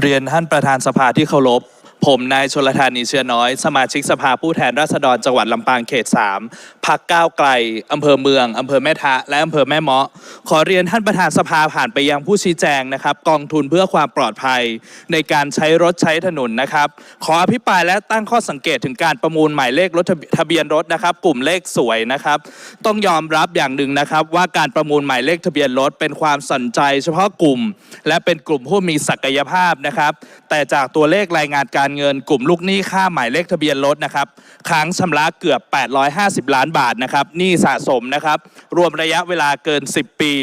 เรียนท่านประธานสภาที่เคารพ ผมนายชลธานีเชื้อน้อย สมาชิกสภาผู้แทนราษฎรจังหวัดลำปางเขต 3พักก้าวไกลอำเภอเมืองอำเภอแม่ทะ และอำเภอแม่เมาะ ขอเรียนท่านประธานสภาผ่านไปยังผู้ชี้แจงนะครับ กองทุนเพื่อความปลอดภัย ในการใช้รถใช้ถนนนะครับ ขออภิปรายและตั้งข้อสังเกตถึงการประมูลหมายเลขรถทะเบีทะเบียนรถนะครับ กลุ่มเลขสวยนะครับ ต้องยอมรับอย่างหนึ่งนะครับ ว่าการประมูลหมายเลขทะเบียนรถเป็นความสนใจ เฉพาะกลุ่ม และเป็นกลุ่มผู้มีศักยภาพนะครับ แต่จากตัวเลขรายงานการเงิน กลุ่มลูกหนี้ค่าหมายเลขทะเบียนรถนะครับค้างชำระเกือบ 850 ล้านบาทนะครับหนี้สะสมนะครับรวมระยะเวลาเกิน 10 ปี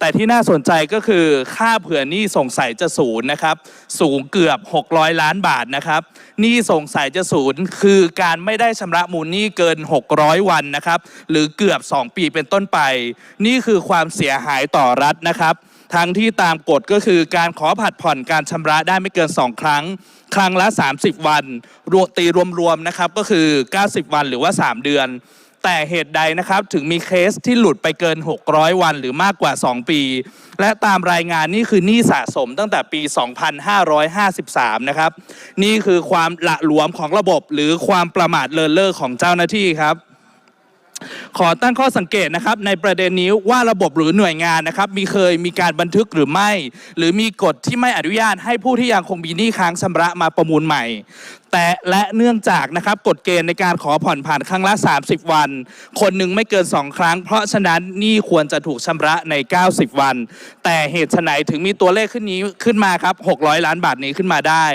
แต่ที่น่าสนใจก็คือค่าเผื่อหนี้สงสัยจะศูนย์นะครับสูงเกือบ 600 ล้านบาทนะครับหนี้สงสัยจะศูนย์คือการไม่ได้ชำระมูลหนี้เกิน 600 วันนะครับหรือเกือบ 2 ปีเป็นต้นไป นี่คือความเสียหายต่อรัฐนะครับ ทั้งที่ตามกฎก็คือการขอผัดผ่อนการชำระได้ไม่เกิน 2 ครั้ง ครั้งละ 30 วันรวมตีรวมๆนะครับก็คือ 90 วันหรือว่า 3 เดือน แต่เหตุใดนะครับถึงมีเคสที่หลุดไปเกิน 600 วันหรือมากกว่า 2 ปี และตามรายงานนี่คือหนี้สะสมตั้งแต่ปี 2553 นะครับ นี่คือความละหลวมของระบบหรือความประมาทเลินเล่อของเจ้าหน้าที่ครับ ขอตั้งข้อสังเกตนะครับในประเด็นนี้ว่าระบบหรือหน่วยงานนะครับมีเคยมีการบันทึกหรือไม่ หรือมีกฎที่ไม่อนุญาตให้ผู้ที่ยังคงมีหนี้ค้างชำระมาประมูลใหม่แต่และเนื่องจากนะครับกฎเกณฑ์ในการขอผ่อนผันครั้งละ 30 วัน คนหนึ่งไม่เกิน 2 ครั้ง เพราะฉะนั้นหนี้ควรจะถูกชำระใน 90 วัน แต่เหตุไฉนถึงมีตัวเลขขึ้นนี้ขึ้นมาครับ 600 ล้านบาทนี้ขึ้นมาได้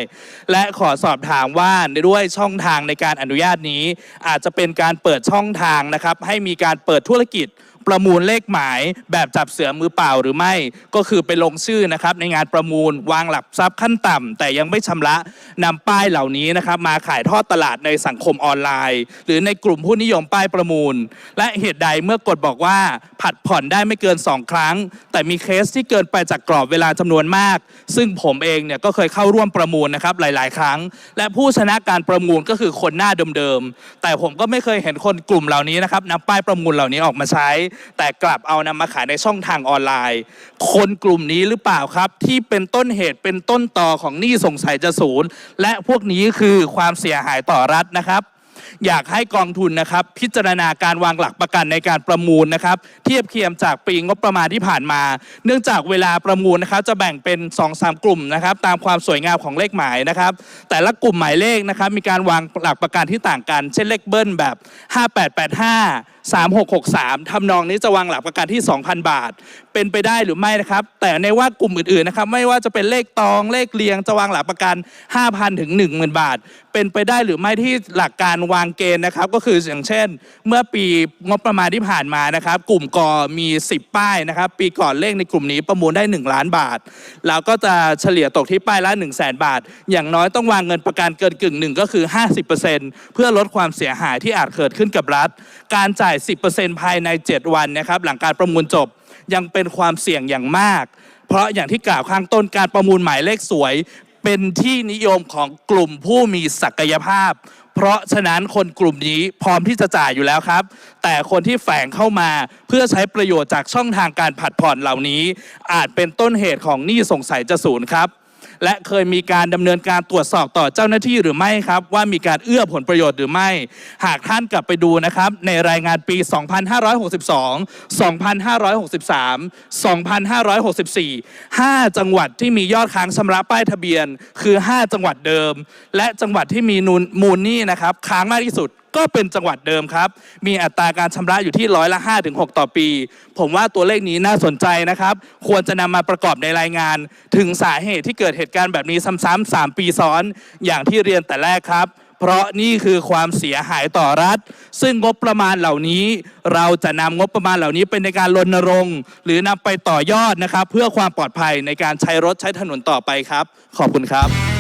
และขอสอบถามว่าด้วยช่องทางในการอนุญาตนี้ อาจจะเป็นการเปิดช่องทางนะครับให้มีการเปิดธุรกิจ ประมูลเลขหมายแบบจับเสือมือเปล่าหรือไม่ ก็คือไปลงชื่อนะครับในงานประมูลวางหลักทรัพย์ขั้นต่ำแต่ยังไม่ชำระนำป้ายเหล่านี้นะครับมาขายทอดตลาดในสังคมออนไลน์ หรือในกลุ่มผู้นิยมป้ายประมูล และเหตุใดเมื่อกฎบอกว่าผัดผ่อนได้ไม่เกิน 2 ครั้ง แต่มีเคสที่เกินไปจากกรอบเวลาจำนวนมาก ซึ่งผมเองเนี่ยก็เคยเข้าร่วมประมูลนะครับหลาย ๆ ครั้ง และผู้ชนะการประมูลก็คือคนหน้าเดิมๆแต่ผมก็ไม่เคยเห็นคนกลุ่มเหล่านี้นะครับนำป้ายประมูลเหล่านี้ออกมาใช้แต่กลับเอานำมาขายในช่องทางออนไลน์ คนกลุ่มนี้หรือเปล่าครับ ที่เป็นต้นเหตุเป็นต้นต่อของหนี้สงสัยจะศูนย์และพวกนี้คือความเสียหายต่อรัฐนะครับอยากให้กองทุนนะครับพิจารณาการวางหลักประกันในการประมูลนะครับ เทียบเคียงจากปีงบประมาณที่ผ่านมา เนื่องจากเวลาประมูลนะครับจะแบ่งเป็น 2-3 กลุ่มนะครับ ตามความสวยงามของเลขหมายนะครับ แต่ละกลุ่มหมายเลขนะครับมีการวางหลักประกันที่ต่างกัน เช่นเลขเบิ้ลแบบ 5885 3663ทำนองนี้จะวางหลักประกันที่ 2,000 บาท เป็นไปได้หรือไม่นะครับ แต่ในว่ากลุ่มอื่นๆนะครับ ไม่ว่าจะเป็นเลขตองเลขเรียงจะวางหลักประกัน 5,000 ถึง 10,000 บาท เป็นไปได้หรือไม่ที่หลักการวางเกณฑ์นะครับ ก็คืออย่างเช่น เมื่อปีงบประมาณที่ผ่านมานะครับ กลุ่มกอมี 10 ป้ายนะครับ ปีก่อนเลขในกลุ่มนี้ประมูลได้ 1 ล้านบาทเราก็จะเฉลี่ยตกที่ป้ายละ 1 0 0 0 0แบาท อย่างน้อยต้องวางเงินประกันเกินกึ่งหนึ่งก็คือ 50%เพื่อลดความเสียหายที่อาจเกิดขึ้นกับรัฐ การจ่าย10%ภายใน 7 วันนะครับ หลังการประมูลจบยังเป็นความเสี่ยงอย่างมาก เพราะอย่างที่กล่าวข้างต้นการประมูลหมายเลขสวย เป็นที่นิยมของกลุ่มผู้มีศักยภาพ เพราะฉะนั้นคนกลุ่มนี้พร้อมที่จะจ่ายอยู่แล้วครับ แต่คนที่แฝงเข้ามาเพื่อใช้ประโยชน์จากช่องทางการผัดผ่อนเหล่านี้ อาจเป็นต้นเหตุของหนี้สงสัยจะศูนย์ครับ และเคยมีการดำเนินการตรวจสอบต่อเจ้าหน้าที่หรือไม่ครับ ว่ามีการเอื้อผลประโยชน์หรือไม่ หากท่านกลับไปดูนะครับ ในรายงานปี 2562 2563 2564 5 จังหวัดที่มียอดค้างชำระป้ายทะเบียน คือ 5 จังหวัดเดิม และจังหวัดที่มีนูนมูลหนี้นะครับค้างมากที่สุดก็เป็นจังหวัดเดิมครับ มีอัตราการชำระอยู่ที่ร้อยละ5ถึง6ต่อปี ผมว่าตัวเลขนี้น่าสนใจนะครับ ควรจะนำมาประกอบในรายงาน ถึงสาเหตุที่เกิดเหตุตุการณ์แบบนี้ซ้ำๆ3 ปีซ้อนอย่างที่เรียนแต่แรกครับ เพราะนี่คือความเสียหายต่อรัฐ ซึ่งงบประมาณเหล่านี้ เราจะนำงบประมาณเหล่านี้เป็นในการรณรงค์ หรือนำไปต่อยอดนะครับ เพื่อความปลอดภัยในการใช้รถใช้ถนนต่อไปครับ ขอบคุณครับ